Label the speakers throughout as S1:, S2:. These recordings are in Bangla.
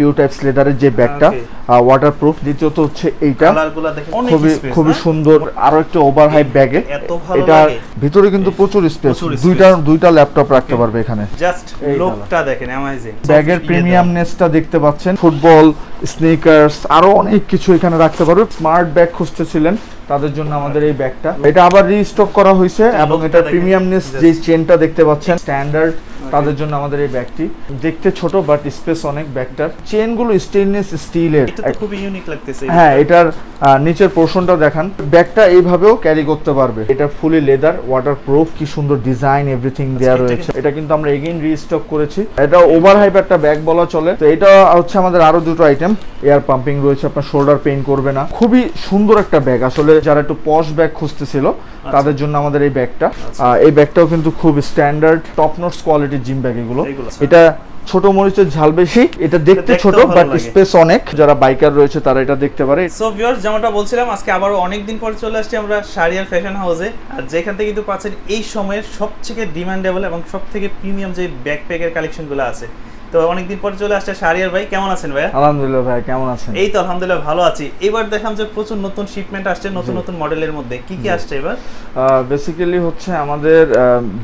S1: পিউ টাইপস লেদারের যে ব্যাগটা. ওয়াটারপ্রুফ দ্বিতীয়ত হচ্ছে এইটা। খুবই খুবই সুন্দর আরও একটা ওভার হাই ব্যাগে এটা ভিতরে কিন্তু প্রচুর স্পেস দুইটা দুইটা ল্যাপটপ রাখতে পারবে এখানে।
S2: জাস্ট লোকটা দেখেন অ্যামাজিং
S1: ব্যাগের প্রিমিয়ামনেসটা দেখতে পাচ্ছেন। ফুটবল স্নিকার্স আরও অনেক কিছু এখানে রাখতে পারবে। স্মার্ট ব্যাগ খুঁজতেছিলেন তাদের জন্য আমাদের এই ব্যাগটা এটা আবার রিস্টক করা হয়েছে এবং এটা প্রিমিয়ামনেস যে চেনটা দেখতে পাচ্ছেন স্ট্যান্ডার্ড তাদের জন্য আমাদের এই ব্যাগটি। দেখতে ছোট বাট স্পেস অনেক ব্যাগটার। চেনগুলো স্টেনলেস স্টিলের
S2: খুবই ইউনিক লাগতেছে
S1: হ্যাঁ এটার নিচের পোর্শনটা দেখান। ব্যাগটা এইভাবেও ক্যারি করতে পারবে। এটা ফুলি লেদার ওয়াটার প্রুফ কি সুন্দর ডিজাইন এভরিথিং দেওয়া
S2: এটা
S1: রয়েছে। এটা কিন্তু আমরা এগেইন রিস্টক করেছি। এটা ওভার হাইপ একটা ব্যাগ বলা চলে। তো এটা হচ্ছে আমাদের আরও দুটো আইটেম এয়ার পাম্পিং রয়েছে আপনার শোল্ডার পেইন করবে না। খুবই সুন্দর একটা ব্যাগ। আসলে যারা একটু পশ ব্যাগ খুঁজতেছিল তাদের জন্য আমাদের এই ব্যাগটা। এই ব্যাগটাও কিন্তু খুব স্ট্যান্ডার্ড টপ নোটস কোয়ালিটির জিম ব্যাগ এগুলো।
S2: এগুলো।
S1: এটা ছোট মরিচের ঝাল বেশি এটা দেখতে ছোট বাট স্পেস অনেক। যারা বাইকার রয়েছে তারা এটা দেখতে পারে।
S2: সো ভিউয়ার্স যেমনটা বলছিলাম আজকে আবারও অনেক দিন পর চলে আসছি আমরা সারিয়ার ফ্যাশন হাউসে আর যেখান থেকে কিন্তু পাচ্ছেন এই সময়ের সবথেকে ডিমান্ডেবল এবং সবথেকে প্রিমিয়াম যে ব্যাকপ্যাকের কালেকশনগুলো আছে। তো অনেকদিন পর চলে আসছে শাড়িয়ার ভাই কেমন আছেন ভাই
S1: আলহামদুলিল্লাহ ভাই কেমন আছেন?
S2: এই তো আলহামদুলিল্লাহ ভালো আছি। এবার দেখলাম যে প্রচুর নতুন শিপমেন্ট আসছে নতুন নতুন মডেলের মধ্যে। কি কি আসছে এবার?
S1: বেসিক্যালি হচ্ছে আমাদের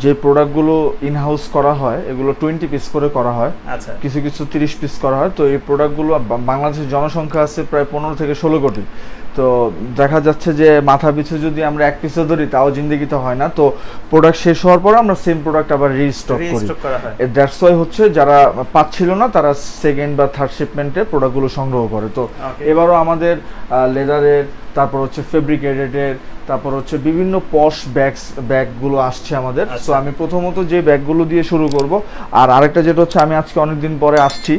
S1: যে প্রোডাক্টগুলো ইন হাউস করা হয় এগুলো টোয়েন্টি পিস করে করা হয়।
S2: আচ্ছা।
S1: কিছু কিছু তিরিশ পিস করা হয়। তো এই প্রোডাক্টগুলো বাংলাদেশের জনসংখ্যা আছে প্রায় পনেরো থেকে ষোলো কোটি। তো দেখা যাচ্ছে যে মাথা পিছু যদি আমরা এক পিসও ধরি তাও জিন্দিগিতে হয় না। তো প্রোডাক্ট শেষ হওয়ার পর আমরা সেম প্রোডাক্ট আবার রিস্টক করি। দ্যাটস ওয়াই হচ্ছে যারা পাচ্ছিল না তারা সেকেন্ড বা থার্ড শিপমেন্টে প্রোডাক্টগুলো সংগ্রহ করে। তো এবারও আমাদের লেদারের তারপর হচ্ছে ফেব্রিকেটেডের তারপর হচ্ছে বিভিন্ন পশ ব্যাগস ব্যাগগুলো আসছে আমাদের।
S2: আচ্ছা।
S1: তো আমি প্রথমত যে ব্যাগগুলো দিয়ে শুরু করব আর আরেকটা যেটা হচ্ছে আমি আজকে অনেকদিন পরে আসছি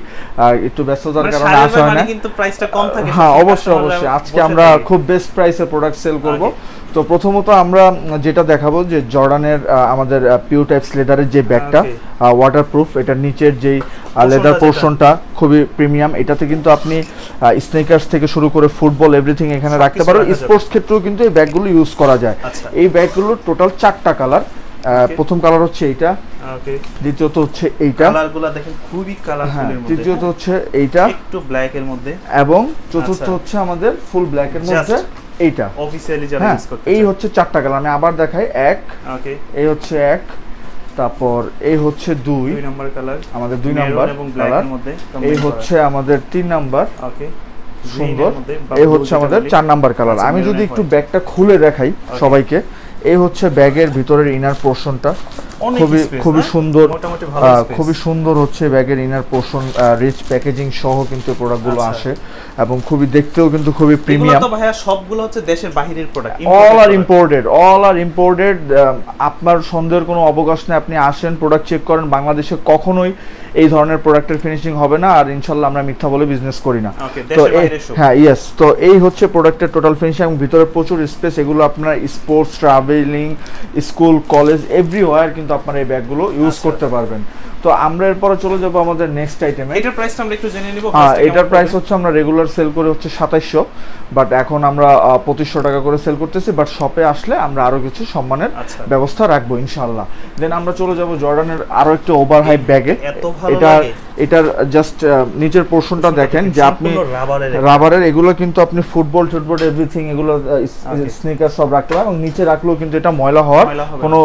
S1: একটু ব্যস্ততার
S2: মানে
S1: কারণে আসা হয়
S2: মানে
S1: না
S2: কিন্তু প্রাইসটা কম থাকে
S1: হ্যাঁ অবশ্যই অবশ্যই। আজকে আমরা খুব বেস্ট প্রাইসে প্রোডাক্ট সেল করব। তো প্রথমত আমরা যেটা দেখাবো যে জর্ডানের আমাদের পিউ টাইপস লেদারের যে ব্যাগটা. ওয়াটারপ্রুফ এটার নিচের যেই লেদার পোর্শনটা খুবই প্রিমিয়াম এটাতে কিন্তু আপনি স্নেকার্স থেকে শুরু করে ফুটবল এভরিথিং এখানে রাখতে পারো। স্পোর্টস ক্ষেত্রেও কিন্তু এই ব্যাগগুলো ইউজ করা যায়।
S2: আচ্ছা।
S1: এই ব্যাগগুলো টোটাল চারটা কালার প্রথম কালার হচ্ছে এইটা। দ্বিতীয়ত হচ্ছে এইটা।
S2: কালারগুলো দেখেন খুবই
S1: হ্যাঁ
S2: কালারফুলের মধ্যে।
S1: তৃতীয়ত হচ্ছে এইটা।
S2: একটু ব্ল্যাক এর মধ্যে।
S1: এবং চতুর্থ
S2: আচ্ছা।
S1: হচ্ছে আমাদের ফুল ব্ল্যাকের
S2: Just
S1: মধ্যে। এইটা।
S2: অফিসিয়ালি যারা
S1: হ্যাঁ
S2: ইউজ করতে
S1: এই হচ্ছে চারটা কালার। আমি আবার দেখাই এক।
S2: ওকে
S1: এই হচ্ছে এক তারপর এই হচ্ছে দুই।
S2: দুই নাম্বার কালার
S1: আমাদের দুই নাম্বার
S2: কালারের মধ্যে
S1: এই হচ্ছে আমাদের তিন নাম্বার
S2: ওকে
S1: সুন্দর। এই হচ্ছে আমাদের চার নাম্বার কালার আমি যদি একটু ব্যাগটা খুলে দেখাই সবাইকে এই হচ্ছে ব্যাগের ভিতরের ইনার পোর্শনটা খুবই খুবই সুন্দর। খুবই সুন্দর হচ্ছে ব্যাগের ইনার পোর্শন রিচ প্যাকেজিং সহ কিন্তু প্রোডাক্টগুলো
S2: আচ্ছা।
S1: আসে এবং খুবই দেখতেও কিন্তু খুবই প্রিমিয়াম
S2: তো ভাইয়া সবগুলো হচ্ছে দেশের বাহিরের product
S1: all are imported all are imported আপনার সন্দেহের কোনো অবকাশ নেই আপনি আসেন প্রোডাক্ট চেক করেন বাংলাদেশে কখনোই এই ধরনের প্রোডাক্টের ফিনিশিং হবে না আর ইনশাল্লাহ আমরা মিথ্যা বলে বিজনেস করি না। তো হ্যাঁ ইয়েস তো এই হচ্ছে প্রোডাক্টের টোটাল ফিনিশিং এবং ভিতরে প্রচুর স্পেস এগুলো আপনার sports travelling school college everywhere কিন্তু আপনারা এই ব্যাগগুলো ইউজ
S2: আচ্ছা।
S1: করতে পারবেন। তো আমরা এরপরে চলে যাব আমাদের নেক্সট আইটেমে
S2: এটার প্রাইসটা আমরা একটু জেনে নিব।
S1: হ্যাঁ এটার প্রাইস হচ্ছে আমরা রেগুলার সেল করে হচ্ছে সাতাইশশো বাট এখন আমরা পঁচিশশো টাকা করে সেল করতেছি বাট শপে আসলে আমরা আরও কিছু সম্মানের
S2: আচ্ছা।
S1: ব্যবস্থা রাখব ইনশাআল্লাহ। দেন আমরা চলে যাব জর্ডানের আরও একটা ওভার হাই ব্যাগে এটা এটার জাস্ট নিচের পোর্শনটা দেখেন যে আপনি
S2: রাবারের
S1: এগুলো কিন্তু আপনি ফুটবল টুটবল এভরিথিং এগুলো স্নিকার সব রাখতে পারেন এবং নিচে রাখলেও কিন্তু এটা ময়লা হওয়ার কোনো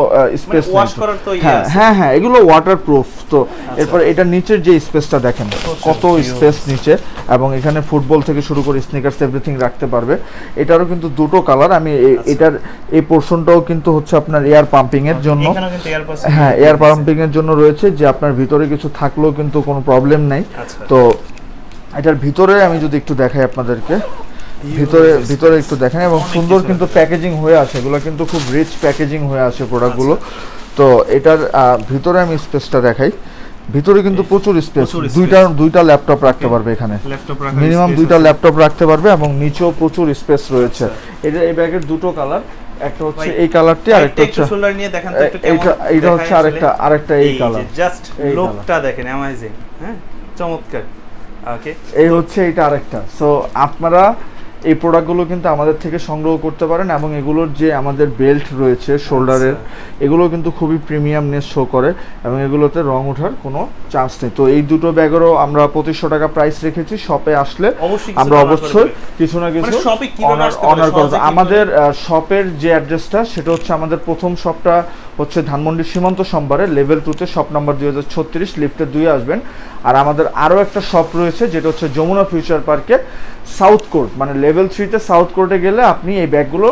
S1: স্পেস
S2: করার তো ইয়ে
S1: হ্যাঁ। হ্যাঁ হ্যাঁ এগুলো ওয়াটার প্রুফ তো এরপর এটা নিচের যে স্পেসটা দেখেন কত স্পেস নিচে এবং এখানে ফুটবল থেকে শুরু করে স্নিকার্স এভরিথিং রাখতে পারবে। এটারও কিন্তু দুটো কালার আমি
S2: আচ্ছা।
S1: এটার এই পোর্শনটাও কিন্তু হচ্ছে আপনার এয়ার পাম্পিং এর জন্য। হ্যাঁ এয়ার পাম্পিং এর জন্য রয়েছে যে আপনার ভিতরে কিছু থাকলেও কিন্তু কোনো প্রবলেম নাই।
S2: আচ্ছা।
S1: তো এটার ভিতরে আমি যদি একটু দেখাই আপনাদেরকে। ভিতরে ভিতরে একটু দেখেন এবং সুন্দর কিন্তু প্যাকেজিং হয়ে আছে। এগুলো কিন্তু খুব রিচ প্যাকেজিং হয়ে আছে প্রোডাক্টগুলো তো এটার ভিতরে আমি স্পেসটা দেখাই। ভিতরে কিন্তু প্রচুর স্পেস দুইটা দুইটা ল্যাপটপ রাখতে পারবে এখানে। মিনিমাম দুইটা ল্যাপটপ রাখতে পারবে এবং নিচেও প্রচুর স্পেস রয়েছে।
S2: আচ্ছা।
S1: এটা এই ব্যাগের দুটো কালার একটা হচ্ছে এই কালারটি আর একটা হচ্ছে
S2: শোল্ডার নিয়ে দেখেন তো একটু কেমন
S1: এইটা হচ্ছে আরেকটা আরেকটা এই কালার।
S2: জাস্ট লুকটা দেখেন অ্যামেজিং হ্যাঁ? চমৎকার। ওকে
S1: এই হচ্ছে এটা আরেকটা। সো আপনারা এই প্রোডাক্টগুলো কিন্তু আমাদের থেকে সংগ্রহ করতে পারেন এবং এগুলোর যে আমাদের বেল্ট রয়েছে শোল্ডারের এগুলো কিন্তু খুবই প্রিমিয়ামনেস শো করে এবং এগুলোতে রং ওঠার কোনো চান্স নেই। তো এই দুটো ব্যাগেরও আমরা পঁচিশশো টাকা প্রাইস রেখেছি শপে আসলে আমরা
S2: কিছু করে
S1: অবশ্যই কিছু না কিছু
S2: মানে shop
S1: অনার করব। আমাদের শপের যে অ্যাড্রেসটা সেটা হচ্ছে আমাদের প্রথম শপটা হচ্ছে ধানমন্ডি সীমান্ত সম্বারে লেভেল টুতে শপ নাম্বার দুই হাজার ছত্রিশ লিফটের দুই আসবেন আর আমাদের আরও একটা শপ রয়েছে যেটা হচ্ছে যমুনা ফিউচার পার্কে সাউথ কোর্ট মানে লেভেল থ্রিতে সাউথ কোর্টে গেলে আপনি এই ব্যাগগুলো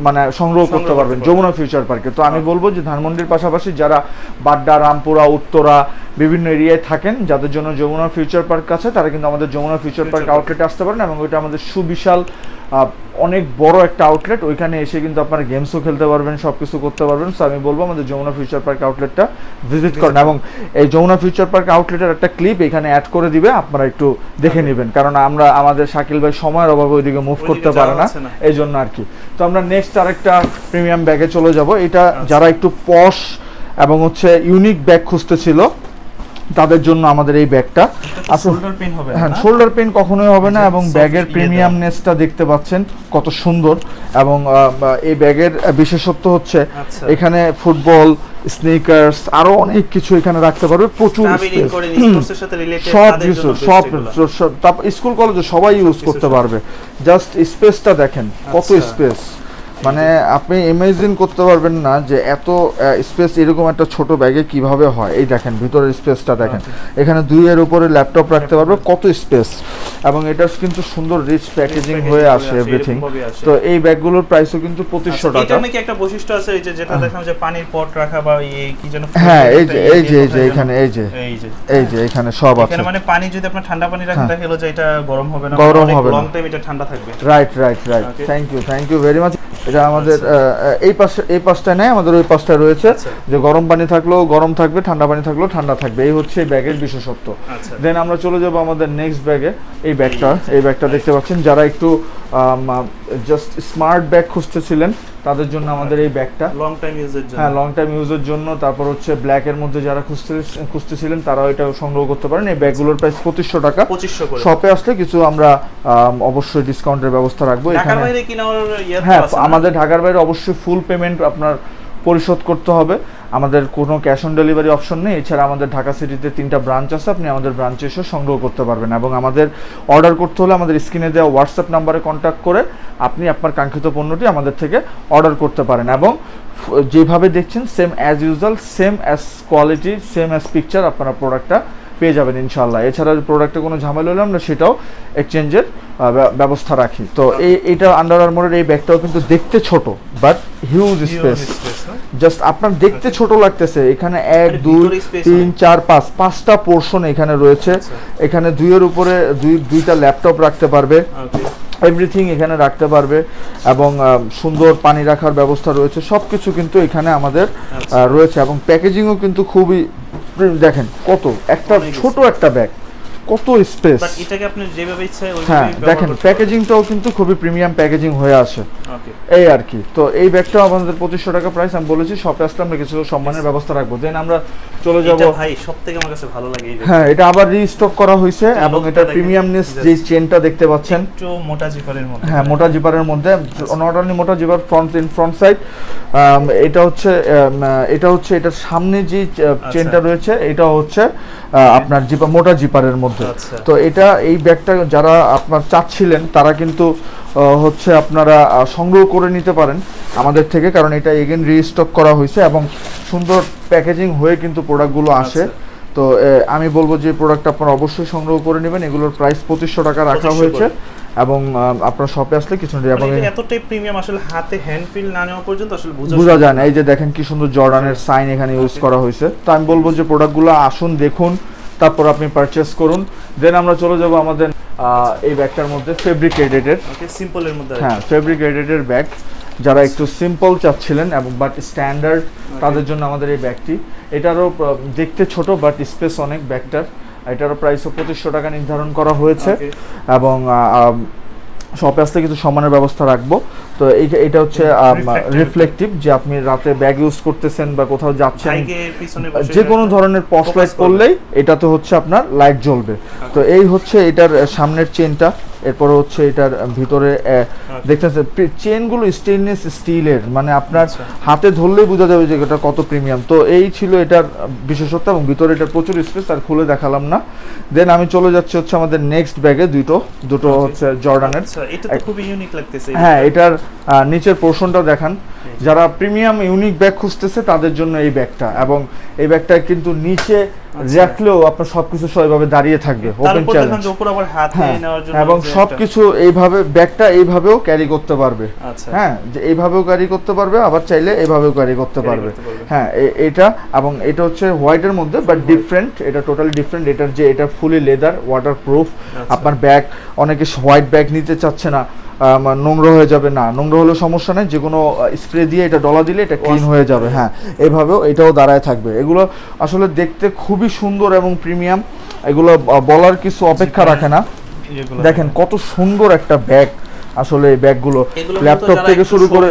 S1: মানে সংগ্রহ করতে পারবেন। যমুনা ফিউচার পার্কে তো আমি
S2: আচ্ছা।
S1: বলব যে ধানমন্ডির পাশাপাশি যারা বাড্ডা রামপুরা উত্তরা বিভিন্ন এরিয়ায় থাকেন যাদের জন্য যমুনা ফিউচার পার্ক আছে তারা কিন্তু আমাদের যমুনা ফিউচার পার্ক আউটলেটে আসতে পারেন এবং ওইটা আমাদের সুবিশাল অনেক বড় একটা আউটলেট ওইখানে এসে কিন্তু আপনারা গেমসও খেলতে পারবেন সব কিছু করতে পারবেন সো আমি বলব আমাদের যমুনা ফিউচার পার্ক আউটলেটটা ভিজিট করেন। এবং এই যমুনা ফিউচার পার্ক আউটলেটের একটা ক্লিপ এখানে অ্যাড করে দিবে আপনারা একটু দেখে নেবেন। কারণ আমরা আমাদের শাকিল ভাই সময়ের অভাবে ওইদিকে মুভ করতে পারে না এই জন্য আর কি। তো আমরা নেক্সট আরেকটা প্রিমিয়াম ব্যাগে চলে যাব। এটা
S2: আচ্ছা।
S1: যারা একটু পশ এবং হচ্ছে ইউনিক ব্যাগ খুঁজতেছিল তাদের জন্য আমাদের এই ব্যাগটা। হ্যাঁ? শোল্ডার পেন কখনোই হবে না এবং ব্যাগের প্রিমিয়ামনেসটা দেখতে পাচ্ছেন কত সুন্দর এবং এই ব্যাগের বিশেষত্ব হচ্ছে
S2: আচ্ছা।
S1: এখানে ফুটবল স্নিকার্স আরও অনেক কিছু এখানে রাখতে পারবে প্রচুর সব কিছু সব স্কুল কলেজে সবাই ইউজ করতে পারবে। জাস্ট স্পেসটা দেখেন কত
S2: আচ্ছা।
S1: স্পেস মানে আপনি ইমাজিন করতে পারবেন না যে এত স্পেস এরকম একটা ছোট ব্যাগে কীভাবে হয়। এই দেখেন ভিতরের স্পেসটা দেখেন।
S2: আচ্ছা।
S1: এখানে দুইয়ের উপরে ল্যাপটপ রাখতে পারবে কত স্পেস এবং এটা কিন্তু সুন্দর রিচ প্যাকেজিং হয়ে
S2: হয়ে
S1: আসে এভরিথিং তো এই ব্যাগগুলোর প্রাইসও কিন্তু পঁচিশশো
S2: আচ্ছা,
S1: টাকা।
S2: এটার নাকি একটা বৈশিষ্ট্য আছে এই যে যেটা দেখলাম যে পানির পট রাখা বা এই কি যেন
S1: হ্যাঁ এই যে
S2: ইয়ে
S1: এই যে এই যে এখানে এই যে
S2: এই যে
S1: এখানে সব আছে।
S2: এখানে মানে পানি যদি আপনার ঠান্ডা পানি রাখেন
S1: হ্যাঁ।
S2: তাহলে হলো যে এটা গরম হবে না
S1: গরম হবে
S2: লং টাইম এটা ঠান্ডা থাকবে।
S1: Right right right thank you thank you very much এটা আমাদের
S2: আচ্ছা।
S1: এই পাশে এই পাশটায় নেই আমাদের ওই পাশটায় রয়েছে।
S2: আচ্ছা।
S1: যে গরম পানি থাকলেও গরম থাকবে ঠান্ডা পানি থাকলেও ঠান্ডা থাকবে। এই হচ্ছে এই ব্যাগের বিশেষত্ব।
S2: আচ্ছা।
S1: দেন আমরা চলে যাব আমাদের নেক্সট ব্যাগে এই ব্যাগটা এই ব্যাগটা দেখতে পাচ্ছেন। যারা একটু জাস্ট স্মার্ট ব্যাগ খুঁজতেছিলেন। তাদের জন্য আমাদের এই ব্যাগটা
S2: লং টাইম ইউজের জন্য।
S1: হ্যাঁ লং টাইম ইউজের জন্য। তারপর হচ্ছে ব্ল্যাক এর মধ্যে যারা খুঁজতে খুঁজতেছিলেন তারাও এটা সংগ্রহ করতে পারেন। এই ব্যাগগুলোর প্রাইস পঁচিশশো টাকা।
S2: 2500 করে।
S1: শপে আসলে কিছু আমরা অবশ্যই ডিসকাউন্টের ব্যবস্থা রাখব।
S2: ঢাকার
S1: এখানে
S2: ইয়ে
S1: হ্যাঁ আমাদের ঢাকার বাইরে অবশ্যই ফুল পেমেন্ট আপনার পরিশোধ করতে হবে। আমাদের কোনো ক্যাশ অন ডেলিভারি অপশন নেই। এছাড়া আমাদের ঢাকা সিটিতে তিনটা ব্রাঞ্চ আছে, আপনি আমাদের ব্রাঞ্চে এসে সংগ্রহ করতে পারবেন। এবং আমাদের অর্ডার করতে হলে আমাদের স্ক্রিনে দেওয়া হোয়াটসঅ্যাপ নাম্বারে কন্ট্যাক্ট করে আপনি আপনার কাঙ্ক্ষিত পণ্যটি আমাদের থেকে অর্ডার করতে পারেন। এবং যেভাবে দেখছেন same as usual same as quality same as picture আপনারা প্রোডাক্টটা পেয়ে যাবেন ইনশাল্লাহ এছাড়া প্রোডাক্টে কোনো ঝামেলা হলে আমরা সেটাও এক্সচেঞ্জের ব্যবস্থা রাখি। তো এই এটা আন্ডার আর্মোরের এই ব্যাগটাও কিন্তু দেখতে ছোট বাট হিউজ স্পেস জাস্ট আপনার দেখতে ছোট লাগতেছে। এখানে এক দুই তিন চার পাঁচ পাঁচটা পোর্শন এখানে রয়েছে।
S2: আচ্ছা।
S1: এখানে দুইয়ের উপরে দুই দুইটা ল্যাপটপ রাখতে পারবে। এভরিথিং এখানে রাখতে পারবে এবং সুন্দর পানি রাখার ব্যবস্থা রয়েছে। সব কিছু কিন্তু এখানে আমাদের
S2: আচ্ছা।
S1: রয়েছে এবং প্যাকেজিংও কিন্তু খুবই দেখেন কত একটা ছোট একটা ব্যাগ কত স্পেস
S2: But এটাকে আপনি যেভাবে ইচ্ছা
S1: হ্যাঁ দেখেন প্যাকেজিংটাও কিন্তু খুবই প্রিমিয়াম প্যাকেজিং হয়ে আসে. এই আর কি। তো এই ব্যাগটাও আমাদের পঁচিশশো টাকা প্রাইস আমি বলেছি শপে আসলে আমরা কিছু সম্মানের ব্যবস্থা রাখব। দেন আমরা চলে যাব
S2: ভাই সবথেকে আমার কাছে ভালো লাগে
S1: হ্যাঁ এটা আবার রিস্টক করা হয়েছে এবং এটা। প্রিমিয়ামনেস যে চেনটা দেখতে পাচ্ছেন
S2: একটু মোটা জিপারের মধ্যে।
S1: হ্যাঁ মোটা জিপারের মধ্যে। নট অনলি মোটা zipper front in front side এটা হচ্ছে um, এটা হচ্ছে এটার সামনে যে চেনটা রয়েছে এটা হচ্ছে আপনার জিপা মোটা জিপারের মধ্যে।
S2: আচ্ছা।
S1: তো এটা এই ব্যাগটা যারা আপনার চাচ্ছিলেন তারা কিন্তু হচ্ছে আপনারা সংগ্রহ করে নিতে পারেন আমাদের থেকে কারণ এটা এগেন রিস্টক করা হয়েছে এবং সুন্দর প্যাকেজিং হয়ে কিন্তু প্রোডাক্টগুলো আসে।
S2: আচ্ছা।
S1: তো আমি বলব যে প্রোডাক্ট আপনারা অবশ্যই সংগ্রহ করে নেবেন। এগুলোর প্রাইস পঁচিশশো টাকা রাখা হয়েছে এবং আপনার শপে আসলে কিছু নেই এবং
S2: মানে এতটাই প্রিমিয়াম আসলে হাতে হ্যান্ড ফিল না নেওয়া পর্যন্ত আসলে বোঝা
S1: যায় না। এই যে দেখেন কি সুন্দর জর্ডানের সাইন এখানে ইউজ করা হয়েছে। তো আমি বলব যে প্রোডাক্টগুলো আসুন দেখুন। তারপর আপনি পারচেস করুন। দেন আমরা চলে যাব আমাদের এই ব্যাগটার মধ্যে ফেব্রিকেটেড
S2: ওকে সিম্পলের মধ্যে।
S1: হ্যাঁ ফেব্রিকেটেড ব্যাগ। যারা একটু সিম্পল চাচ্ছিলেন এবং বাট স্ট্যান্ডার্ড তাদের জন্য আমাদের এই ব্যাগটি। এটারও দেখতে ছোট বাট স্পেস অনেক ব্যাগটার। এটারও প্রাইসও পঁচিশশো টাকা নির্ধারণ করা হয়েছে। এবং শপে আসলে কিছু সম্মানের ব্যবস্থা রাখব। তো এটা হচ্ছে. রিফ্লেকটিভ যে আপনি রাতে ব্যাগ ইউজ করতেছেন বা কোথাও যাচ্ছেন। যে কোনো ধরনের
S2: focus
S1: লাইট। করলেই এটাতে হচ্ছে আপনার লাইট জ্বলবে। তো এই হচ্ছে এটার সামনের চেনটা এরপরে হচ্ছে এটার ভিতরে দেখতেছেন চেনগুলো স্টেনলেস স্টিলের মানে আপনার
S2: আচ্ছা।
S1: হাতে ধরলেই বোঝা যাবে যে এটা কত প্রিমিয়াম তো এই ছিল এটার বিশেষত্ব এবং ভিতরে এটার প্রচুর স্পেস আর খুলে দেখালাম না। দেন আমি চলে যাচ্ছি হচ্ছে আমাদের নেক্সট ব্যাগে দুটো। দুটো হচ্ছে জর্ডানের
S2: আচ্ছা এটা তো খুবই ইউনিক লাগতেছে।
S1: হ্যাঁ এটার নিচের পোর্শনটা দেখান। যারা প্রিমিয়াম ইউনিক ব্যাগ খুঁজতেছে তাদের জন্য এই ব্যাগটা এবং এই ব্যাগটা কিন্তু নিচে
S2: আচ্ছা।
S1: রাখলেও আপনার সবকিছু সবভাবে দাঁড়িয়ে থাকবে ওপেন চ্যালেঞ্জ
S2: উপর আবার হাত নিয়ে নেওয়ার জন্য
S1: এবং সবকিছু এইভাবে ব্যাগটা এইভাবেও ক্যারি করতে পারবে।
S2: আচ্ছা।
S1: হ্যাঁ যে এইভাবেও ক্যারি করতে পারবে আবার চাইলে এইভাবেও ক্যারি করতে পারবে। হ্যাঁ এটা এবং এটা হচ্ছে হোয়াইটের মধ্যে বাট ডিফারেন্ট এটা টোটালি ডিফারেন্ট এটার যে এটা ফুলি লেদার ওয়াটার প্রুফ। আপনার ব্যাগ অনেকে হোয়াইট ব্যাগ নিতে চাচ্ছে না। নোংরা হয়ে যাবে। না নোংরা হলে সমস্যা নেই। যে কোনো স্প্রে দিয়ে এটা ডলা দিলে এটা ক্লিন হয়ে যাবে। হ্যাঁ এভাবেও এটাও দাঁড়ায় থাকবে। এগুলো আসলে দেখতে খুবই সুন্দর এবং প্রিমিয়াম এগুলো বলার কিছু অপেক্ষা রাখে না। দেখেন কত সুন্দর একটা ব্যাগ আসলে এই ব্যাগগুলো ল্যাপটপ থেকে শুরু করে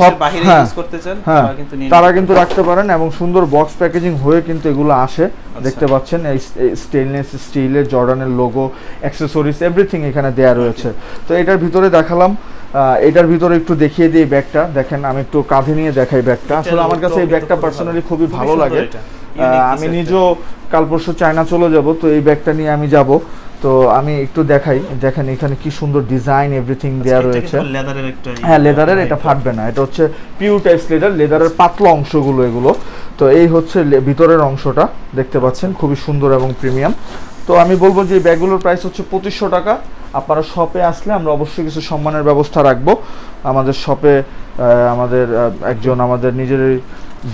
S2: সব
S1: হ্যাঁ
S2: ইউজ করতে চান
S1: হ্যাঁ
S2: তারা কিন্তু
S1: রাখতে পারেন এবং সুন্দর বক্স প্যাকেজিং হয়ে কিন্তু এগুলো আসে।
S2: আচ্ছা।
S1: দেখতে পাচ্ছেন এই স্টেনলেস স্টিলের জর্ডানের লোগো অ্যাক্সেসরিজ এভরিথিং এখানে দেয়া রয়েছে। তো এটার ভিতরে দেখালাম আহ, এটার ভিতরে একটু দেখিয়ে দিই ব্যাগটা। দেখেন আমি একটু কাঁধে নিয়ে দেখাই ব্যাগটা। আসলে আমার কাছে এই ব্যাগটা পার্সোনালি খুবই ভালো লাগে। আমি নিজেও কাল পরশু চায়না চলে যাব তো এই ব্যাগটা নিয়ে আমি যাব। তো আমি একটু দেখাই দেখেন এখানে কি সুন্দর ডিজাইন এভরিথিং
S2: একটা।
S1: দেয়া রয়েছে।
S2: leather-এর একটা ইয়ে,
S1: হ্যাঁ লেদারের এটা ফাটবে না এটা হচ্ছে পিউর টাইপস লেদার লেদারের পাতলা অংশগুলো এগুলো। তো এই হচ্ছে ভিতরের অংশটা দেখতে পাচ্ছেন খুবই সুন্দর এবং প্রিমিয়াম তো আমি বলব যে এই ব্যাগগুলোর প্রাইস হচ্ছে পঁচিশশো টাকা। আপনারা শপে আসলে আমরা অবশ্যই কিছু সম্মানের ব্যবস্থা রাখব। আমাদের শপে আমাদের একজন আমাদের নিজের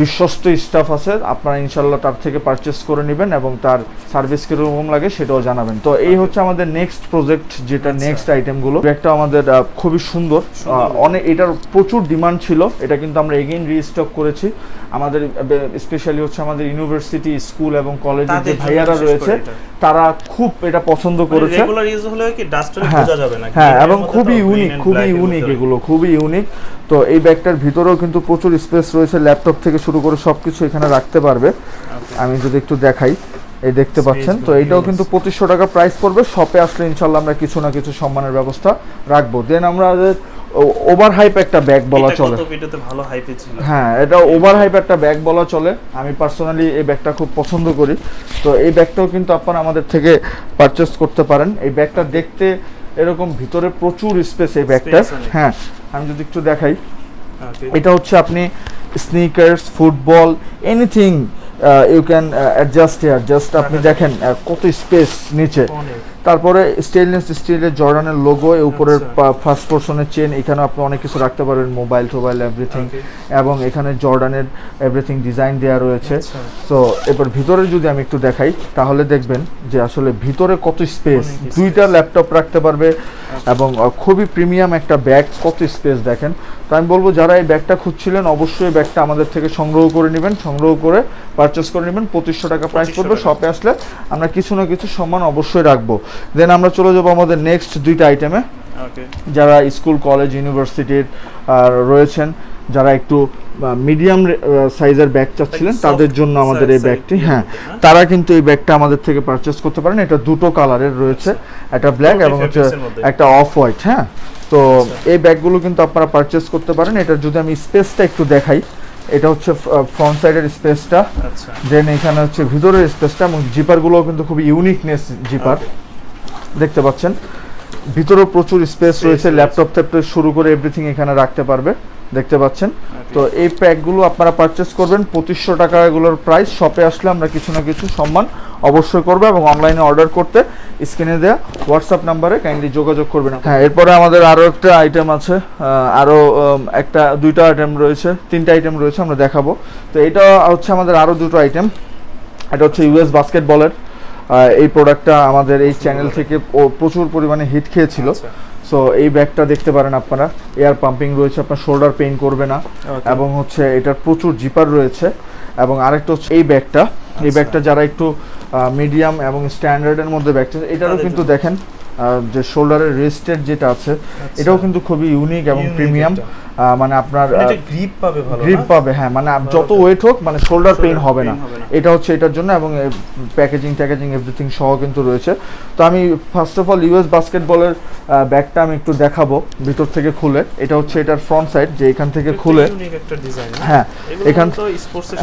S1: বিশ্বস্ত স্টাফ আছে আপনারা ইনশাল্লাহ তার থেকে পারচেস করে নেবেন এবং তার সার্ভিস কীরকম লাগে সেটাও জানাবেন। তো এই হচ্ছে আমাদের নেক্সট প্রজেক্ট যেটা। নেক্সট আইটেমগুলো একটা আমাদের খুবই সুন্দর। অনেক এটার প্রচুর ডিমান্ড ছিল এটা কিন্তু আমরা এগেইন রিস্টক করেছি। আমাদের স্পেশালি হচ্ছে আমাদের ইউনিভার্সিটি স্কুল এবং কলেজের যে ভাইয়ারা রয়েছে। তারা খুব এটা পছন্দ করেছে।
S2: রেগুলার ইউজ হলে কি
S1: হ্যাঁ,
S2: বোঝা যাবে না
S1: হ্যাঁ এবং খুবই ইউনিক খুবই ইউনিক এগুলো খুবই ইউনিক তো এই ব্যাগটার ভিতরেও কিন্তু প্রচুর স্পেস রয়েছে ল্যাপটপ থেকে শুরু করে সবকিছু এখানে রাখতে পারবে। আমি যদি একটু দেখাই এই দেখতে পাচ্ছেন? তো
S2: গুলো
S1: এইটাও কিন্তু পঁচিশশো টাকা প্রাইস পড়বে। শপে আসলে ইনশাল্লাহ আমরা কিছু না কিছু সম্মানের ব্যবস্থা রাখব। দেন আমরা ওভার হাইপ একটা ব্যাগ বলা চলে।
S2: ভিডিওতে ভালো হাইপে ছিল।
S1: হ্যাঁ এটা ওভার হাইপ একটা ব্যাগ বলা চলে। আমি পার্সোনালি এই ব্যাগটা খুব পছন্দ করি। তো এই ব্যাগটাও কিন্তু আপনারা আমাদের থেকে পারচেস করতে পারেন। এই ব্যাগটা দেখতে এরকম ভিতরে প্রচুর স্পেস এই ব্যাগটা হ্যাঁ আমি যদি একটু দেখাই. এটা হচ্ছে আপনি sneakers football anything you can adjust here just আপনি দেখেন কত স্পেস নিচে।
S2: অনেক।
S1: তারপরে স্টেনলেস স্টিলের জর্ডানের লোগো উপরের
S2: আচ্ছা।
S1: ফার্স্ট পোর্শনের চেন এখানে আপনি অনেক কিছু রাখতে পারবেন মোবাইল টোবাইল এভরিথিং এবং এখানে জর্ডানের এভরিথিং ডিজাইন দেওয়া রয়েছে।
S2: আচ্ছা।
S1: তো এবার ভিতরে যদি আমি একটু দেখাই তাহলে দেখবেন যে আসলে ভিতরে কত স্পেস দুইটা ল্যাপটপ রাখতে পারবে এবং খুবই প্রিমিয়াম একটা ব্যাগ কত স্পেস দেখেন। তো আমি বলব যারা এই ব্যাগটা খুঁজছিলেন অবশ্যই ব্যাগটা আমাদের থেকে সংগ্রহ করে নেবেন সংগ্রহ করে পারচেস করে নেবেন। পঁচিশশো টাকা প্রাইস
S2: 2500
S1: পড়বে শপে আসলে আমরা কিছু না কিছু সম্মান অবশ্যই রাখব। দেন আমরা চলে যাব আমাদের নেক্সট দুইটা আইটেমে যারা স্কুল কলেজ ইউনিভার্সিটির রয়েছেন যারা একটু মিডিয়াম সাইজের ব্যাগ চাচ্ছিলেন তাদের জন্য আমাদের এই ব্যাগটি হ্যাঁ।
S2: হ্যাঁ?
S1: তারা কিন্তু এই ব্যাগটা আমাদের থেকে পারচেস করতে পারেন। এটা দুটো কালারের রয়েছে। একটা ব্ল্যাক এবং হচ্ছে। একটা অফ হোয়াইট হ্যাঁ। তো
S2: আচ্ছা।
S1: এই ব্যাগগুলো কিন্তু আপনারা পারচেস করতে পারেন। এটা যদি আমি স্পেসটা একটু দেখাই এটা হচ্ছে ফ্রন্ট সাইডের স্পেসটা দেন এখানে হচ্ছে ভিতরের স্পেসটা এবং জিপারগুলো কিন্তু খুব ইউনিকনেস জিপার দেখতে পাচ্ছেন। ভিতরেও প্রচুর স্পেস রয়েছে। ল্যাপটপ থেকে শুরু করে এভরিথিং এখানে রাখতে পারবে দেখতে পাচ্ছেন। তো এই প্যাকগুলো আপনারা পারচেস করবেন পঁচিশশো টাকা এগুলোর প্রাইস শপে আসলে আমরা কিছু না কিছু সম্মান অবশ্যই করব এবং অনলাইনে অর্ডার করতে স্ক্রিনে দেওয়া হোয়াটসঅ্যাপ নাম্বারে কাইন্ডলি যোগাযোগ করবেন হ্যাঁ এরপরে আমাদের আরও একটা আইটেম আছে আরও একটা দুইটা আইটেম রয়েছে তিনটা আইটেম রয়েছে আমরা দেখাবো। তো এটা হচ্ছে আমাদের আরও দুটো আইটেম এটা হচ্ছে ইউএস বাস্কেটবলের এই প্রোডাক্টটা আমাদের এই চ্যানেল থেকে প্রচুর পরিমাণে হিট খেয়েছিল।
S2: আচ্ছা।
S1: সো এই ব্যাগটা দেখতে পারেন আপনারা। এয়ার পাম্পিং রয়েছে আপনার শোল্ডার পেইন করবে না। এবং হচ্ছে এটার প্রচুর জিপার রয়েছে। এবং আরেকটা হচ্ছে এই ব্যাগটা এই
S2: আচ্ছা।
S1: ব্যাগটা যারা একটু মিডিয়াম এবং স্ট্যান্ডার্ডের মধ্যে ব্যাগটা এটারও কিন্তু দেখেন যে শোল্ডারের রেস্টের যেটা আছে এটাও কিন্তু খুবই ইউনিক এবং
S2: আচ্ছা।
S1: প্রিমিয়াম। মানে আপনার
S2: গ্রিপ পাবে ভালো
S1: গ্রিপ পাবে হ্যাঁ মানে যত ওয়েট হোক মানে শোল্ডার পেইন হবে না। এটা হচ্ছে এটার জন্য এবং প্যাকেজিং ট্যাকেজিং এভরিথিং সহ কিন্তু রয়েছে। তো আমি ফার্স্ট অফ অল ইউএস বাস্কেটবলের ব্যাগটা আমি একটু দেখাবো ভিতর থেকে খুলে। এটা হচ্ছে এটার ফ্রন্ট সাইড যে এখান থেকে খুলে। হ্যাঁ এখান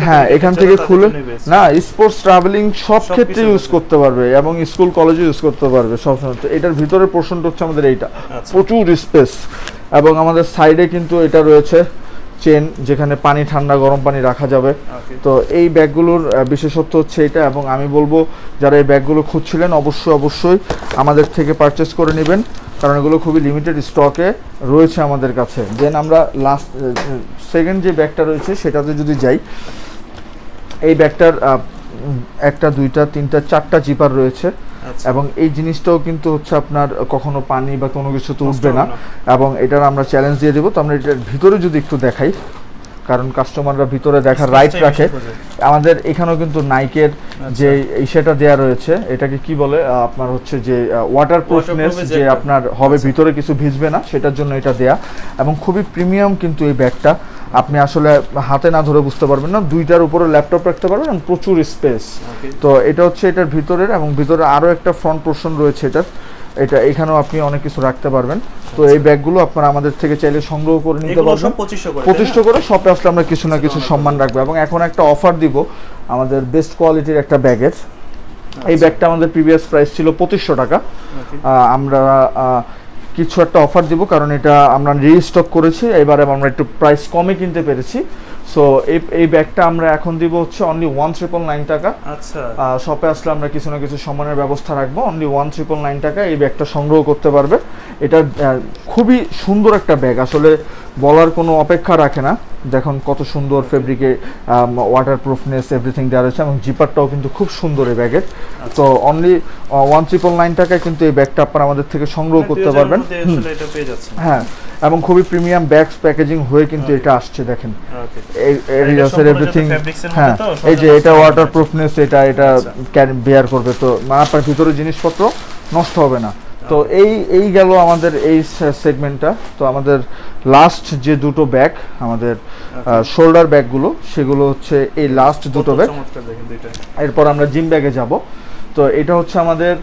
S1: হ্যাঁ এখান থেকে খুলে না স্পোর্টস ট্রাভেলিং সব ক্ষেত্রে ইউজ করতে পারবে এবং স্কুল কলেজে ইউজ করতে পারবে সবসময়। এটার ভিতরের পোর্শনটা হচ্ছে আমাদের এইটা।
S2: আচ্ছা।
S1: প্রচুর স্পেস এবং আমাদের সাইডে কিন্তু এটা রয়েছে চেন যেখানে পানি ঠান্ডা গরম পানি রাখা যাবে। তো এই ব্যাগগুলোর বিশেষত্ব হচ্ছে এটা এবং আমি বলব যারা এই ব্যাগগুলো খুঁজছিলেন অবশ্যই অবশ্যই আমাদের থেকে পারচেস করে নেবেন কারণ এগুলো খুবই লিমিটেড স্টকে রয়েছে আমাদের কাছে। দেন আমরা লাস্ট সেকেন্ড যে ব্যাগটা রয়েছে সেটাতে যদি যাই এই ব্যাগটার একটা দুইটা তিনটা চারটা জিপার রয়েছে। এবং এই জিনিসটাও কিন্তু হচ্ছে আপনার কখনো পানি বা কোনো কিছু তো উঠবে না। এবং এটার আমরা চ্যালেঞ্জ দিয়ে দেবো। তো আমরা এটার ভিতরে যদি একটু দেখাই কারণ কাস্টমাররা ভিতরে দেখার রাইট রাখে। আমাদের এখানেও কিন্তু নাইকের যে এই সেটা দেয়া রয়েছে এটাকে কি বলে আপনার হচ্ছে যে ওয়াটার প্রুফনেস
S2: যে
S1: যে আপনার হবে
S2: আচ্ছা।
S1: ভিতরে কিছু ভিজবে না সেটার জন্য এটা দেয়া। এবং খুবই প্রিমিয়াম কিন্তু এই ব্যাগটা। আপনি আসলে হাতে না ধরে বুঝতে পারবেন না। দুইটার উপরে ল্যাপটপ রাখতে পারবেন এবং প্রচুর স্পেস। তো এটা হচ্ছে এটার ভিতরের এবং ভিতরে আরও একটা ফ্রন্ট পোর্শন রয়েছে এটার। এটা এখানেও আপনি অনেক কিছু রাখতে পারবেন। তো এই ব্যাগগুলো আপনারা আমাদের থেকে চাইলে সংগ্রহ করে নিতে পারবেন।
S2: সব 2500 করে
S1: প্রতিষ্ঠা করে শপে আসলে আমরা কিছু না কিছু সম্মান রাখব। এবং এখন একটা অফার দিব আমাদের বেস্ট কোয়ালিটির একটা ব্যাগের। এই
S2: আচ্ছা।
S1: ব্যাগটা আমাদের প্রিভিয়াস প্রাইস ছিল পঁচিশশো টাকা। আমরা কিছু একটা অফার দিব, কারণ এটা আমরা রিস্টক করেছি। এবারে আমরা একটু প্রাইস কমে কিনতে পেরেছি। সো এই এই ব্যাগটা আমরা এখন দিব হচ্ছে অনলি ওয়ান ট্রিপল নাইন টাকা।
S2: আচ্ছা।
S1: শপে আসলে আমরা কিছু না কিছু সম্মানের ব্যবস্থা রাখব। অনলি ওয়ান ট্রিপল নাইন টাকা এই ব্যাগটা সংগ্রহ করতে পারবে। এটা খুবই সুন্দর একটা ব্যাগ আসলে বলার কোনো অপেক্ষা রাখে না। দেখুন কত সুন্দর ফেব্রিকে ওয়াটার প্রুফনেস এভরিথিং দেওয়া রয়েছে এবং জিপারটাও কিন্তু খুব সুন্দর এই ব্যাগের তো অনলি ওয়ান ট্রিপল নাইন টাকায় কিন্তু এই ব্যাগটা আপনারা আমাদের থেকে সংগ্রহ করতে পারবেন। হ্যাঁ। এবং খুবই প্রিমিয়াম ব্যাগস প্যাকেজিং হয়ে কিন্তু এটা আসছে দেখেন। এভরিথিং
S2: এর মধ্যে
S1: হ্যাঁ এই যে এটা ওয়াটার প্রুফনেস এটা এটা
S2: আচ্ছা।
S1: বেয়ার করবে তো আপনার ভিতরে জিনিসপত্র নষ্ট হবে না। তো এই এই গেল আমাদের এই সেগমেন্টটা তো আমাদের লাস্ট যে দুটো ব্যাগ আমাদের শোল্ডার ব্যাগগুলো সেগুলো হচ্ছে এই লাস্ট দুটো ব্যাগ। এরপর আমরা জিম ব্যাগে যাব। তো এটা হচ্ছে আমাদের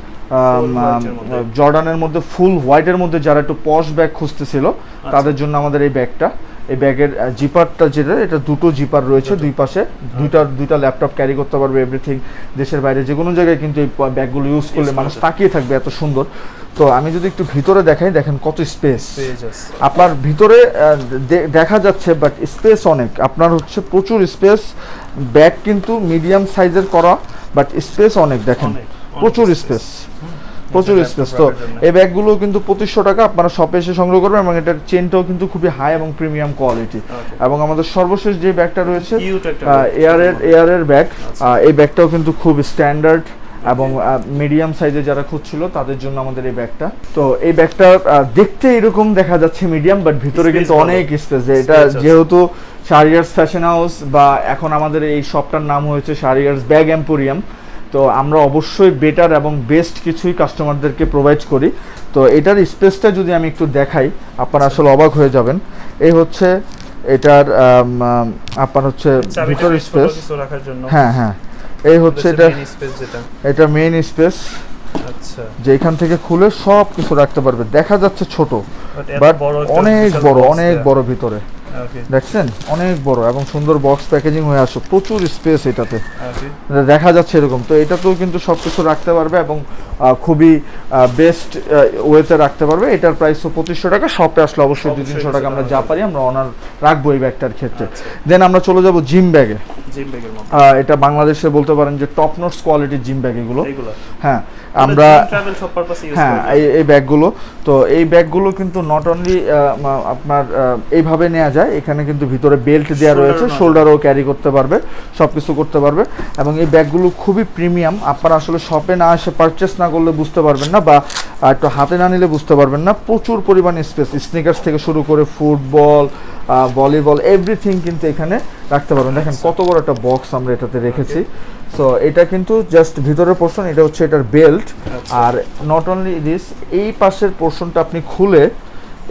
S1: জর্ডানের মধ্যে ফুল হোয়াইটের মধ্যে যারা একটু পশ ব্যাগ খুঁজতেছিল
S2: আচ্ছা।
S1: তাদের জন্য আমাদের এই ব্যাগটা। এই ব্যাগের জিপারটা যেটা এটা দুটো জিপার রয়েছে দুই পাশে। দুইটা দুইটা ল্যাপটপ ক্যারি করতে পারবে এভরিথিং দেশের বাইরে। যে কোনো জায়গায় কিন্তু এই ব্যাগগুলো ইউজ করলে মানুষ তাকিয়ে থাকবে এত সুন্দর। তো আমি যদি একটু ভিতরে দেখাই দেখেন কত স্পেস। আপনার ভিতরে দেখা যাচ্ছে বাট স্পেস অনেক। আপনার হচ্ছে প্রচুর স্পেস ব্যাগ কিন্তু মিডিয়াম সাইজের করা বাট স্পেস অনেক দেখেন। প্রচুর স্পেস। প্রচুর স্পেস তো। এই ব্যাগগুলো কিন্তু পঁচিশশো টাকা আপনারা শপে এসে সংগ্রহ করবেন এবং এটার চেনটাও কিন্তু খুবই হাই এবং প্রিমিয়াম কোয়ালিটি এবং আমাদের সর্বশেষ যে ব্যাগটা রয়েছে এয়ারের এয়ারের ব্যাগ।
S2: আচ্ছা।
S1: এই ব্যাগটাও কিন্তু খুব স্ট্যান্ডার্ড এবং মিডিয়াম সাইজে যারা খুঁজছিল তাদের জন্য আমাদের এই ব্যাগটা। তো এই ব্যাগটা দেখতে এরকম দেখা যাচ্ছে মিডিয়াম বাট ভিতরে কিন্তু। অনেক স্পেস এটা। যেহেতু শারিয়ার্স ফ্যাশন হাউস বা এখন আমাদের এই শপটার নাম হয়েছে শারিয়ার্স ব্যাগ এম্পোরিয়াম তো আমরা অবশ্যই বেটার এবং বেস্ট কিছুই কাস্টমারদেরকে প্রোভাইড করি। তো এটার স্পেসটা যদি আমি একটু দেখাই আপনারা আসলে অবাক হয়ে যাবেন। এই হচ্ছে এটার আপনার হচ্ছে
S2: চাবিটা
S1: ভিতর স্পেস
S2: রাখার জন্য।
S1: হ্যাঁ হ্যাঁ। এই হচ্ছে এটা। এটা মেইন স্পেস
S2: আচ্ছা।
S1: যে এখান থেকে খুলে সব কিছু রাখতে পারবে। দেখা যাচ্ছে ছোট বাট অনেক বড় অনেক বড় ভিতরে। দেখছেন? অনেক বড় এবং সুন্দর বক্স প্যাকেজিং হয়ে আসো প্রচুর স্পেস এটাতে। দেখা যাচ্ছে এরকম। তো এটাতেও কিন্তু সব কিছু রাখতে পারবে এবং খুবই বেস্ট ওয়েতে রাখতে পারবে। এটার প্রাইস তো পঁচিশশো টাকা। শপে আসলে অবশ্যই
S2: দু
S1: তিনশো টাকা আমরা যা পারি আমরা অনার রাখব এই ব্যাগটার ক্ষেত্রে। দেন আমরা চলে যাব জিম ব্যাগে
S2: Bag এর মতো।
S1: এটা বাংলাদেশে বলতে পারেন যে টপ নোটস কোয়ালিটির জিম ব্যাগ এগুলো। হ্যাঁ আমরা হ্যাঁ এই ব্যাগগুলো। তো এই ব্যাগগুলো কিন্তু নট অনলি আপনার এইভাবে নেওয়া যায় এখানে কিন্তু ভিতরে বেল্ট দেওয়া রয়েছে শোল্ডারও ক্যারি করতে পারবে সব কিছু করতে পারবে। এবং এই ব্যাগগুলো খুবই প্রিমিয়াম আপনারা আসলে শপে না এসে পারচেস না করলে বুঝতে পারবেন না বা একটু হাতে না নিলে বুঝতে পারবেন না। প্রচুর পরিমাণ স্পেস স্নিকার্স থেকে শুরু করে ফুটবল ভলিবল এভরিথিং কিন্তু এখানে রাখতে পারবেন। দেখেন
S2: আচ্ছা।
S1: কত বড় একটা বক্স আমরা এটাতে রেখেছি। সো এটা কিন্তু জাস্ট ভিতরের পোর্শন এটা হচ্ছে এটার বেল্ট
S2: আচ্ছা।
S1: আর নট অনলি দিস এই পাশের পোর্শনটা আপনি খুলে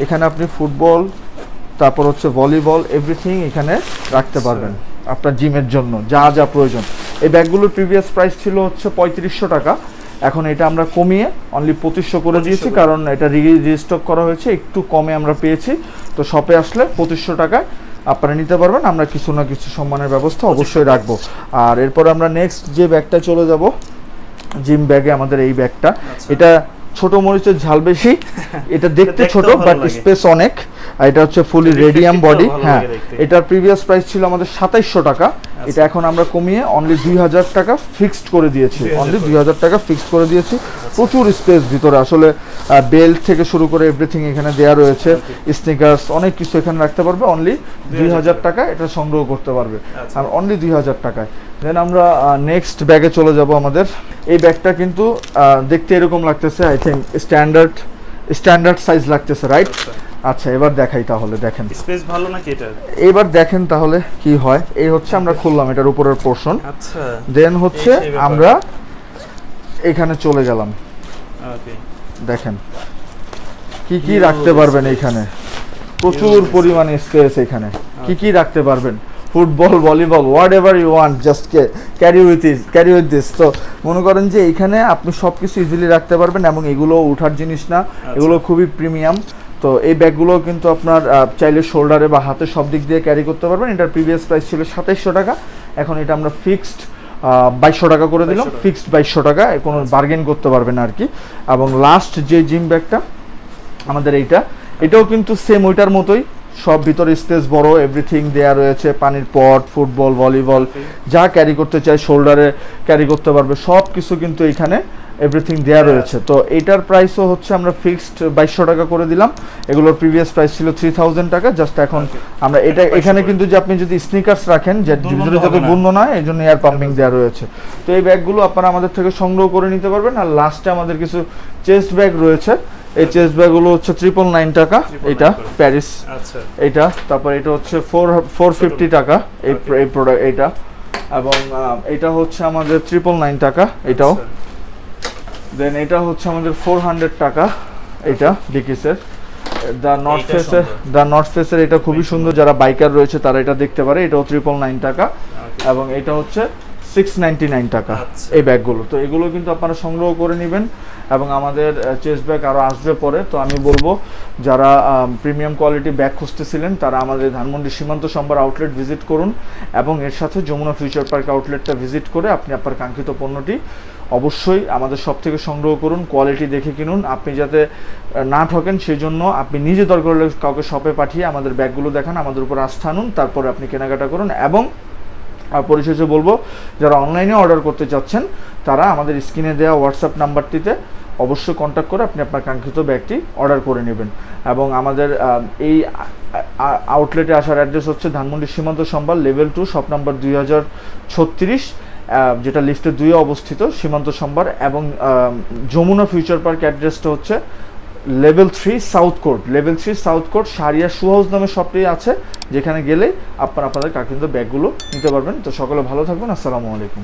S1: এখানে আপনি ফুটবল তারপর হচ্ছে ভলিবল এভরিথিং এখানে রাখতে পারবেন আপনার জিমের জন্য যা যা প্রয়োজন। এই ব্যাগগুলোর প্রিভিয়াস প্রাইস ছিল হচ্ছে পঁয়ত্রিশশো টাকা। এখন এটা আমরা কমিয়ে অনলি পঁচিশশো করে দিয়েছি কারণ এটা রিস্টক করা হয়েছে একটু কমে আমরা পেয়েছি। তো শপে আসলে পঁচিশশো টাকায় আপনারা নিতে পারবেন। আমরা কিছু না কিছু সম্মানের ব্যবস্থা অবশ্যই রাখব। আর এরপর আমরা নেক্সট যে ব্যাগটা চলে যাব জিম ব্যাগে আমাদের এই ব্যাগটা
S2: আচ্ছা।
S1: এটা ছোট মরিচের ঝাল বেশি। এটা দেখতে ছোট বাট স্পেস অনেক। আর এটা হচ্ছে ফুলি রেডিয়াম বডি হ্যাঁ। এটার প্রিভিয়াস প্রাইস ছিল আমাদের সাতাইশশো টাকা। এটা এখন আমরা কমিয়ে অনলি দুই হাজার টাকা ফিক্সড করে দিয়েছি। অনলি দুই হাজার টাকা ফিক্সড করে দিয়েছি। প্রচুর স্পেস ভিতরে। আসলে বেল্ট থেকে শুরু করে এভরিথিং এখানে দেয়া রয়েছে। স্নিকার্স অনেক কিছু এখানে রাখতে পারবে। অনলি দুই হাজার টাকা। এটা সংগ্রহ করতে পারবে।
S2: আচ্ছা।
S1: আর অনলি দুই হাজার টাকায়। দেন আমরা নেক্সট ব্যাগে চলে যাব আমাদের। এই ব্যাগটা কিন্তু দেখতে এরকম লাগতেছে I think standard standard size লাগতেছে রাইট
S2: আচ্ছা।
S1: আচ্ছা এবার দেখাই তাহলে দেখেন।
S2: স্পেস ভালো নাকি এটা?
S1: এবার দেখেন তাহলে কি হয়। এই হচ্ছে আমরা খুললাম এটার উপরের পোর্শন
S2: আচ্ছা।
S1: দেন হচ্ছে। আমরা এখানে চলে গেলাম।
S2: ওকে
S1: দেখেন কি কি রাখতে পারবেন. এখানে? প্রচুর পরিমাণে স্পেস এখানে। কি কি রাখতে পারবেন? Football volleyball whatever you want just K carry with is carry with this তো মনে করেন যে এখানে আপনি সব কিছু ইজিলি রাখতে পারবেন এবং এগুলো উঠার জিনিস না এগুলো খুবই প্রিমিয়াম তো এই ব্যাগগুলো কিন্তু আপনার চাইলে শোল্ডারে বা হাতে সব দিক দিয়ে ক্যারি করতে পারবেন। এটার প্রিভিয়াস প্রাইস ছিল সাতাইশশো টাকা। এখন এটা আমরা ফিক্সড বাইশশো টাকা করে দিলাম। ফিক্সড বাইশশো টাকা কোনো বার্গেন করতে পারবেন না আর কি এবং লাস্ট যে জিম ব্যাগটা আমাদের এইটা এটাও কিন্তু সেম ওইটার মতোই। সব ভিতরে স্পেস বড় এভরিথিং দেয়া রয়েছে পানির পট ফুটবল ভলিবল যা ক্যারি করতে চায় শোল্ডারে ক্যারি করতে পারবে সব কিছু কিন্তু এখানে এভরিথিং দেয়া রয়েছে। তো এটার প্রাইসও হচ্ছে আমরা ফিক্সড বাইশশো টাকা করে দিলাম। এগুলোর প্রিভিয়াস প্রাইস ছিল থ্রি থাউজেন্ড টাকা জাস্ট এখন আমরা এটা
S2: এখানে
S1: কিন্তু যে আপনি যদি স্নিকার্স রাখেন যে ভিতরে যাতে
S2: না।
S1: নয় এই জন্য এয়ার পাম্পিং দেওয়া রয়েছে। তো এই ব্যাগগুলো আপনারা আমাদের থেকে সংগ্রহ করে নিতে পারবেন। আর লাস্টে আমাদের কিছু চেস্ট ব্যাগ রয়েছে। এই চেস্ট ব্যাগগুলো হচ্ছে ট্রিপল নাইন টাকা এটা প্যারিস
S2: আচ্ছা।
S1: এইটা তারপর এটা হচ্ছে ফোর ফোর ফিফটি টাকা এই এই প্রোডাক্ট এইটা এবং এটা হচ্ছে আমাদের ট্রিপল নাইন টাকা এটাও।
S2: আচ্ছা।
S1: দেন এটা হচ্ছে আমাদের ফোর হান্ড্রেড টাকা এটা ডিকিসের দ্য নর্থ ফেসের দ্য নর্থ ফেসের এটা খুবই সুন্দর
S2: সুন্দর।
S1: যারা বাইকার রয়েছে তারা এটা দেখতে পারে এটাও ট্রিপল নাইন টাকা। এবং এটা হচ্ছে সিক্স নাইনটি নাইন টাকা
S2: আচ্ছা।
S1: এই ব্যাগগুলো তো এগুলো কিন্তু আপনারা সংগ্রহ করে নেবেন। এবং আমাদের চেস্ট ব্যাগ আরও আসবে পরে। তো আমি বলব, যারা প্রিমিয়াম কোয়ালিটি ব্যাগ খুঁজতেছিলেন, তারা আমাদের ধানমন্ডি সীমান্ত সম্বার আউটলেট ভিজিট করুন এবং এর সাথে যমুনা ফিউচার পার্ক আউটলেটটা ভিজিট করে আপনি আপনার কাঙ্ক্ষিত পণ্যটি অবশ্যই আমাদের সব থেকে সংগ্রহ করুন কোয়ালিটি দেখে কিনুন। আপনি যাতে না ঠকেন সেই জন্য আপনি নিজে দরকার হলে কাউকে শপে পাঠিয়ে আমাদের ব্যাগগুলো দেখান, আমাদের উপর আস্থা আনুন, তারপরে আপনি কেনাকাটা করুন এবং আর পরিশেষে বলব, যারা অনলাইনে অর্ডার করতে চাচ্ছেন, তারা আমাদের স্ক্রিনে দেওয়া হোয়াটসঅ্যাপ নাম্বারটিতে অবশ্যই কন্ট্যাক্ট করে আপনি আপনার কাঙ্ক্ষিত ব্যাগটি অর্ডার করে নেবেন। এবং আমাদের এই আউটলেটে আসার অ্যাড্রেস হচ্ছে ধানমন্ডি সীমান্ত সম্ভার লেভেল টু শপ নাম্বার দুই হাজার ছত্রিশ যেটা লিফটের দুই অবস্থিত, সীমান্ত সম্ভার এবং যমুনা ফিউচার পার্ক অ্যাড্রেসটা হচ্ছে level three south court level three south court সারিয়া শু হাউস নামে শপটি আছে। যেখানে গেলেই আপনারা, আপনাদের কাকিন্দ ব্যাগগুলো নিতে পারবেন। তো সকলে ভালো থাকবেন। আসসালামু আলাইকুম।